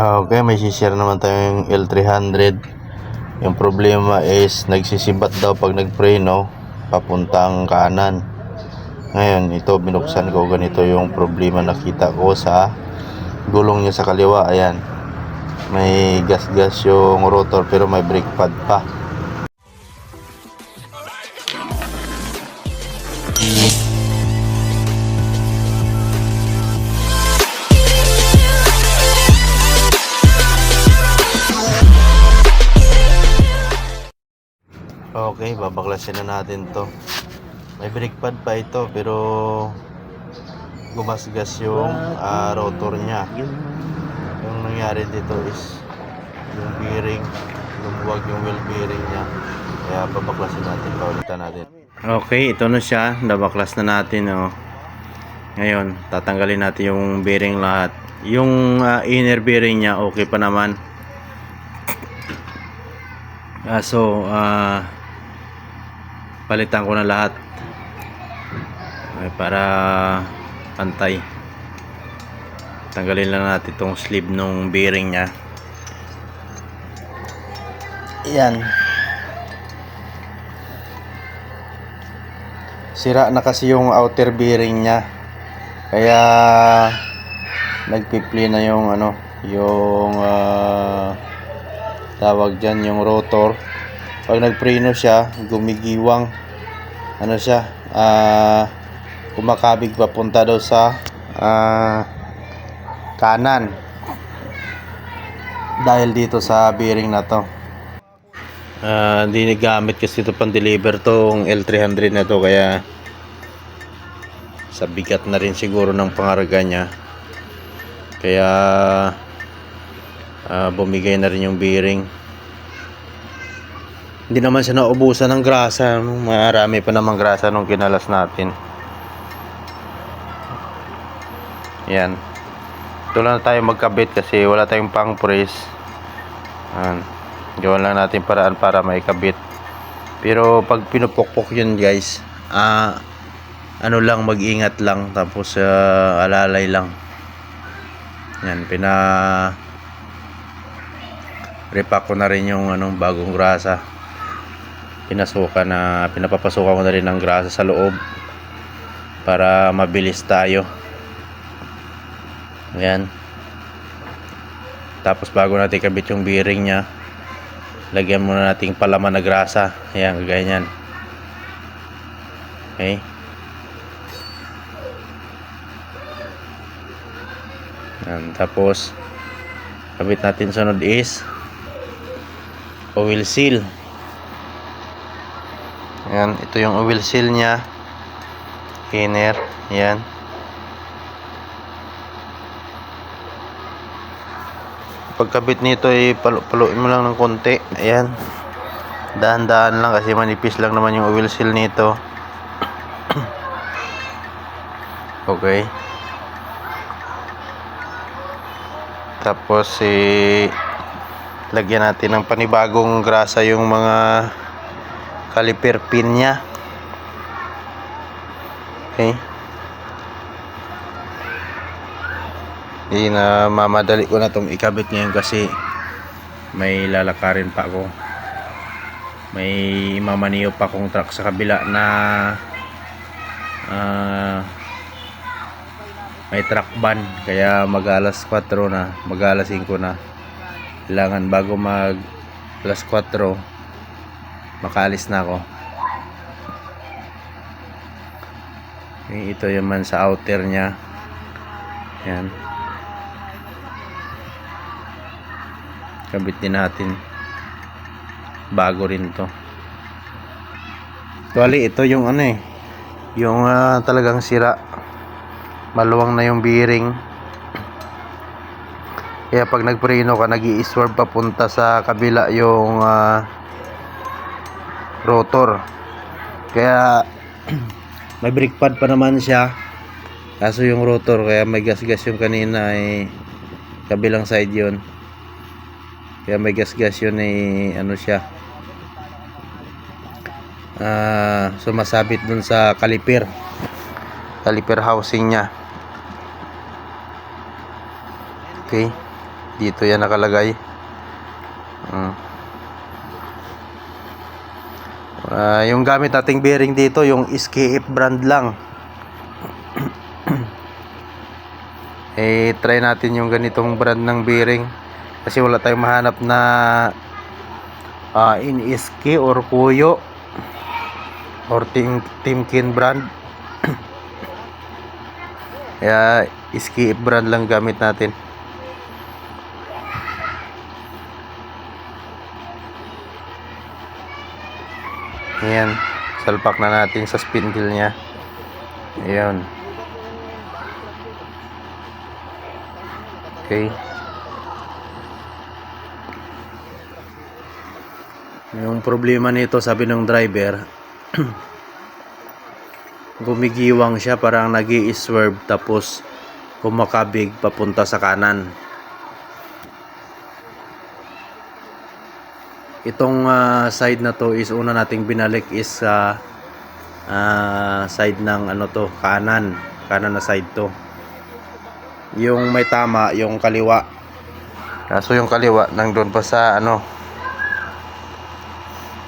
Ah, okay, may share naman tayong L300. Yung problema is nagsisibat daw pag nagpreno papuntang kanan. Ngayon, ito binuksan ko ganito yung problema nakita ko sa gulong niya sa kaliwa. Ayan. May gas-gas yung rotor pero may brake pad pa. Okay, babaklasin na natin to. May brake pad pa ito pero gumasgas yung ah, rotor niya. Yung nangyari dito is yung bearing, lumuwag yung wheel bearing niya. Kaya babaklasin natin, paulitan natin. Okay, ito na siya. Nabaklas na natin. Oh. Ngayon, tatanggalin natin yung bearing lahat. Yung ah, inner bearing niya, okay pa naman. Ah, so, ah, palitan ko na lahat. Para pantay. Tanggalin lang natin itong sleeve nung bearing nya yan. Sira na kasi yung outer bearing nya kaya nagpipli na yung ano yung ah, tawag dyan yung rotor pag nagpreno siya gumigiwang ano siya ah kumakabig papunta daw sa ah, kanan. Dahil dito sa bearing na to. Ah, hindi gamit kasi ito pang deliver tong L300 na to kaya sa bigat na rin siguro ng pangarga niya. Kaya ah, bumigay na rin yung bearing hindi naman siya naubusan ng grasa. Marami pa namang grasa nung kinalas natin. Yan. Ito lang tayo magkabit kasi wala tayong pang press. Yan. Gawan lang natin paraan para maikabit. Pero pag pinupukpok yun guys, ah ano lang mag-ingat lang tapos ah, alalay lang. Yan, pina repack ko na rin yung anong bagong grasa pinasukan na pinapapasukan ko na rin ng grasa sa loob para mabilis tayo. Ayan. Tapos bago natin kabit yung bearing nya lagyan muna nating palaman na grasa. Ayan ganyan okay. Ayan, tapos kabit natin sunod is oil seal Ayan, ito yung oil seal niya. Inner, ayan. Pagkabit nito ay palu paluin mo lang ng konti. Ayan. Dahan-dahan lang kasi manipis lang naman yung oil seal nito. okay. Tapos eh lagyan natin ng panibagong grasa yung mga caliper pin niya. Okay. Na mamadali ko na itong ikabit ngayon kasi may lalakarin pa ako. May mamaniyo pa akong truck sa kabila na ah, may truck ban kaya mag alas 4 na mag alas 5 na. Kailangan bago mag alas 4 makaalis na ako. Okay, ito yung man sa outer nya yan. Kabit din natin. Bago rin to. Tuwali, ito yung ano eh. Yung ah, talagang sira. Maluwang na yung bearing. Kaya pag nagpreno ka nag i papunta sa kabila yung ah, rotor. Kaya may brake pad pa naman siya. Kaso yung rotor kaya may gas-gas yung kanina ay kabilang side yun. Kaya may gas-gas yun ay ano siya. Ah sumasabit dun sa caliper caliper housing nya okay. Dito yan nakalagay. Mm. Ah, yung gamit nating bearing dito, yung SKF brand lang. eh, try natin yung ganitong brand ng bearing. Kasi wala tayong mahanap na ah, in-SK or Kuyo or Team, Timkin brand. Kaya SKF brand lang gamit natin. Ayan, salpak na natin sa spindle niya. Ayan. Okay. Yung problema nito, sabi ng driver, gumigiwang siya parang nag swerve tapos kumakabig papunta sa kanan. Itong ah, side na to is una nating binalik is sa ah, side ng ano to, kanan. Kanan na side to. Yung may tama, yung kaliwa. Kaso yung kaliwa nandun pa sa ano.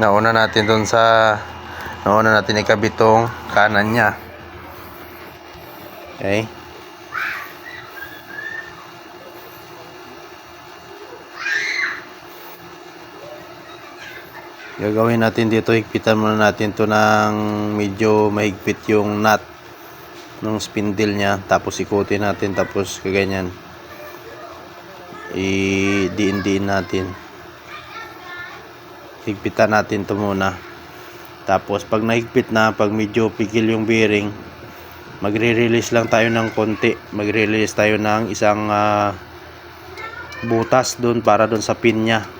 Nauna natin doon sa nauna natin ikabit tong kanan niya. Okay. Gagawin natin dito higpitan muna natin to ng medyo mahigpit yung nut ng spindle nya tapos ikutin natin tapos kaganyan. I-diin-diin natin. Higpitan natin to muna. Tapos pag nahigpit na pag medyo pigil yung bearing magre-release lang tayo ng konti. Magre-release tayo ng isang ah, butas doon para doon sa pin nya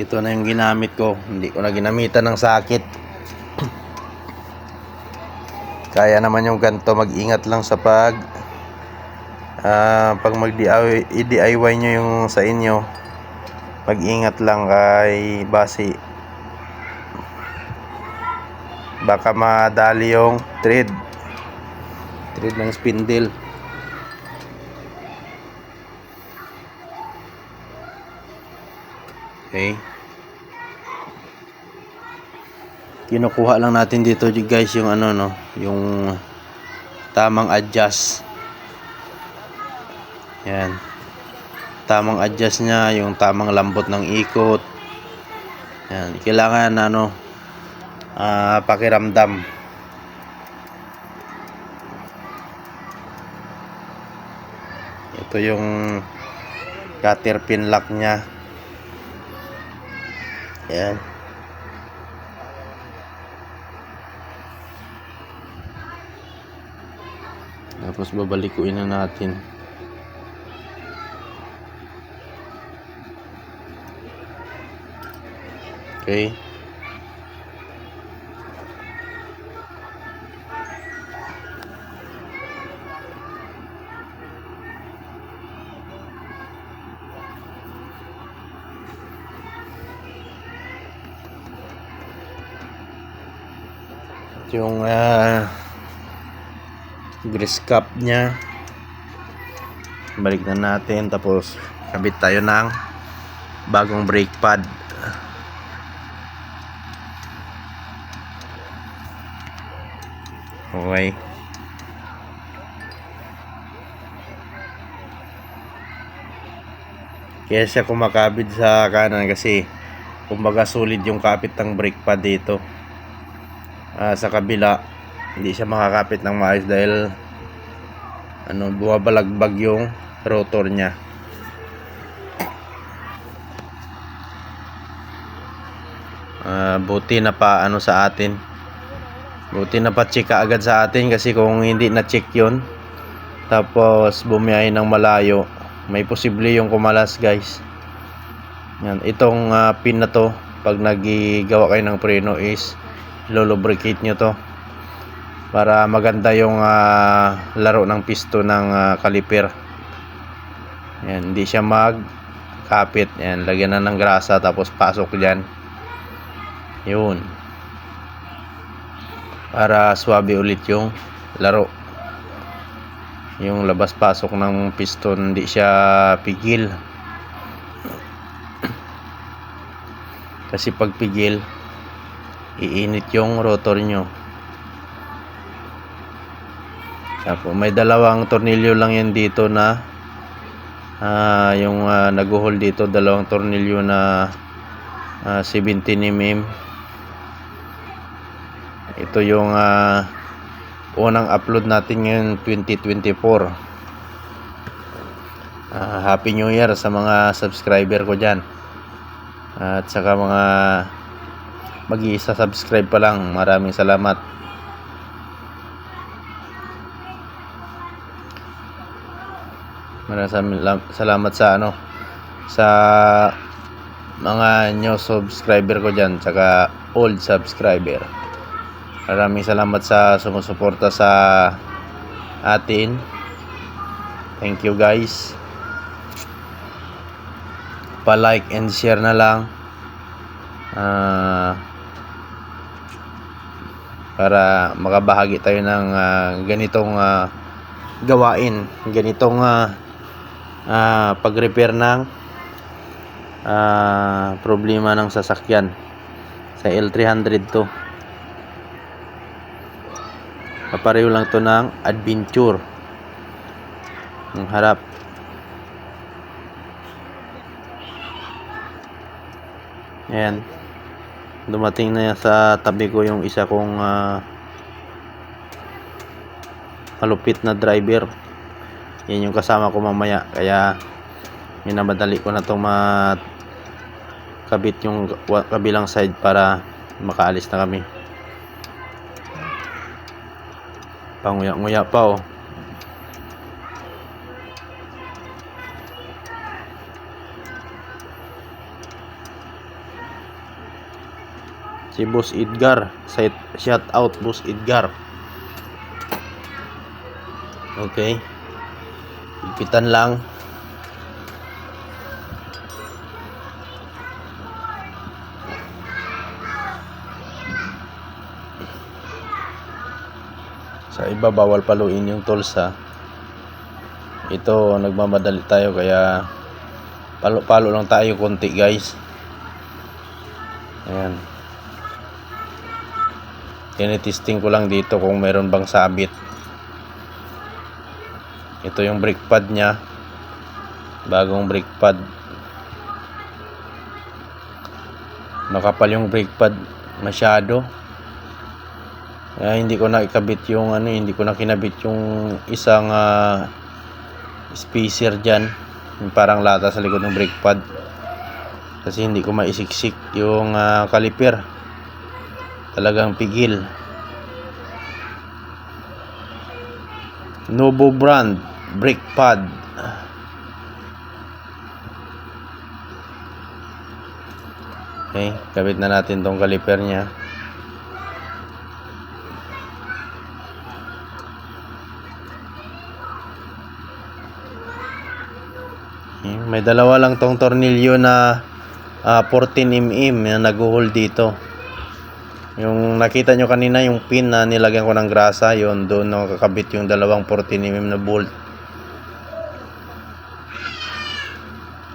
ito na yung ginamit ko. Hindi ko na ginamitan ng sakit. Kaya naman yung ganto mag-ingat lang sa pag ah, pag mag DIY nyo yung sa inyo mag-ingat lang kay basi. Baka madali yung thread. Thread ng spindle. Okay kinukuha lang natin dito guys yung ano no? Yung tamang adjust. Yan. Tamang adjust nya yung tamang lambot ng ikot. Yan. Kailangan ano ah, pakiramdam. Ito yung cutter pin lock nya yan Tapos babalikuin na natin. Okay. Yung ah grease cap nya balik na natin tapos kabit tayo ng bagong brake pad. Okay. Kaya siya kumakabit sa kanan kasi kumbaga solid yung kapit ng brake pad dito. Ah, sa kabila hindi siya makakapit ng maayos dahil ano buwabalagbag yung rotor niya. Ah, buti na pa ano sa atin. Buti na pa check agad sa atin kasi kung hindi na check yun tapos bumiyahe ng malayo. May posible yung kumalas guys. Yan itong ah, pin na to pag nagigawa kayo ng preno is lulubricate nyo to para maganda yung ah, laro ng pisto ng ah, kaliper. Yan, hindi siya mag kapit yan, lagyan na ng grasa tapos pasok dyan. Yun. Para swabe ulit yung laro. Yung labas pasok ng piston hindi siya pigil. Kasi pag pigil iinit yung rotor nyo Apo, may dalawang tornilyo lang yan dito na ah, yung uh, nag-hold dito dalawang tornilyo na ah, 17 mm. Ito yung ah, unang upload natin ngayon 2024 Ah, Happy New Year sa mga subscriber ko dyan. At saka mga mag-iisa subscribe pa lang. Maraming salamat maraming salam- salamat sa ano sa mga new subscriber ko dyan saka old subscriber. Maraming salamat sa sumusuporta sa atin. Thank you guys. Pa like and share na lang. Ah, para makabahagi tayo ng ah, ganitong ah, gawain. Ganitong ah, ah, pag-repair ng ah, problema ng sasakyan sa L300 to. Kapareho lang to ng adventure. Ang harap. Ayan. Dumating na sa tabi ko yung isa kong ah, malupit na driver yan yung kasama ko mamaya. Kaya minamadali ko na itong makabit yung kabilang side para makaalis na kami. Panguya nguya pa oh. Si Boss Edgar. Shout out Boss Edgar. Okay ipitan lang. Sa iba bawal paluin yung tools ha ito nagmamadali tayo kaya palo palo lang tayo konti guys. Ayan. Tinitesting ko lang dito kung meron bang sabit ito yung brake pad nya bagong brake pad. Makapal yung brake pad masyado. Kaya hindi ko na ikabit yung ano hindi ko na kinabit yung isang ah, spacer dyan. Yung parang lata sa likod ng brake pad. Kasi hindi ko maisiksik yung ah, caliper talagang pigil. Novo brand brake pad. Okay kabit na natin tong caliper nya Okay, may dalawa lang tong tornilyo na ah, 14 mm na nag-hold dito. Yung nakita nyo kanina yung pin na nilagyan ko ng grasa yon doon nakakabit yung dalawang 14mm na bolt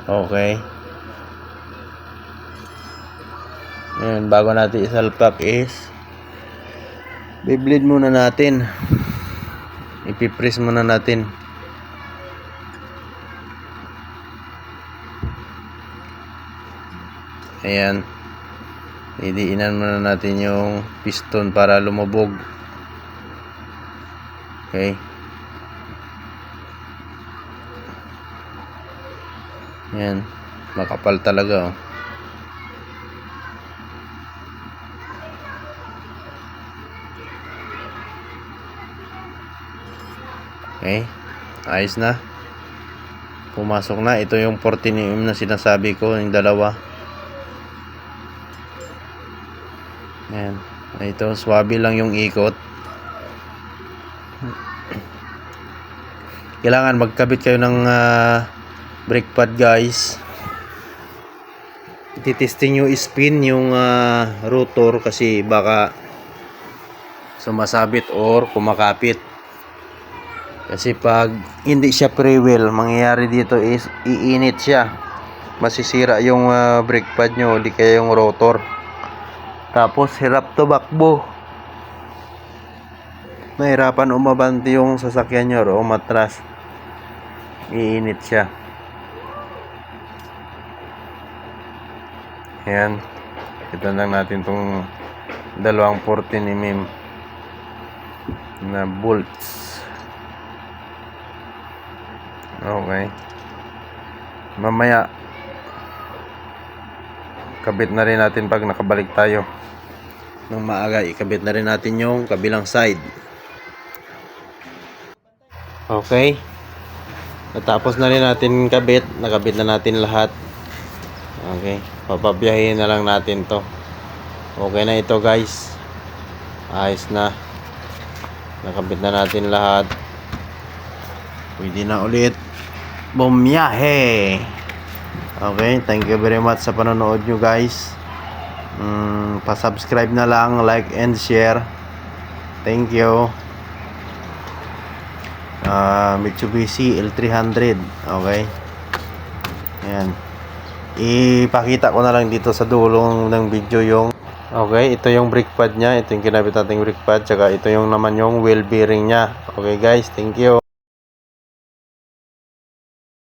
okay Ayan, bago natin isalpak is bibleed muna natin ipipress muna natin ayan Idiinan muna natin yung piston para lumubog. Okay. Yan. Makapal talaga oh. Okay. Ayos na. Pumasok na. Ito yung 14mm na sinasabi ko. Yung dalawa. Ayan. Ito, swabe lang yung ikot. Kailangan magkabit kayo ng ah, brake pad guys. Titesting yung spin yung ah, rotor kasi baka sumasabit or kumakapit. Kasi pag hindi siya pre-wheel, mangyayari dito is iinit siya. Masisira yung ah, brake pad nyo, di kaya yung rotor. Tapos hirap to bakbo. Mahirapan umabante yung sasakyan nyo o matras. Iinit siya. Ayan. Kita lang natin tong dalawang 14 mm na bolts. Okay. Mamaya kabit na rin natin pag nakabalik tayo. Nung maaga, ikabit na rin natin yung kabilang side. Okay. Natapos na rin natin kabit. Nakabit na natin lahat. Okay. Papabiyahin na lang natin to. Okay na ito guys. Ayos na. Nakabit na natin lahat. Pwede na ulit. Bumiyahe. Okay. Thank you very much sa panonood nyo guys. Mm, pa-subscribe na lang, like and share. Thank you. Ah, Mitsubishi L300. Okay. Ayan. Ipakita ko na lang dito sa dulong ng video yung Okay, ito yung brake pad niya. Ito yung kinabit nating brake pad. Tsaka ito yung naman yung wheel bearing niya. Okay guys, thank you.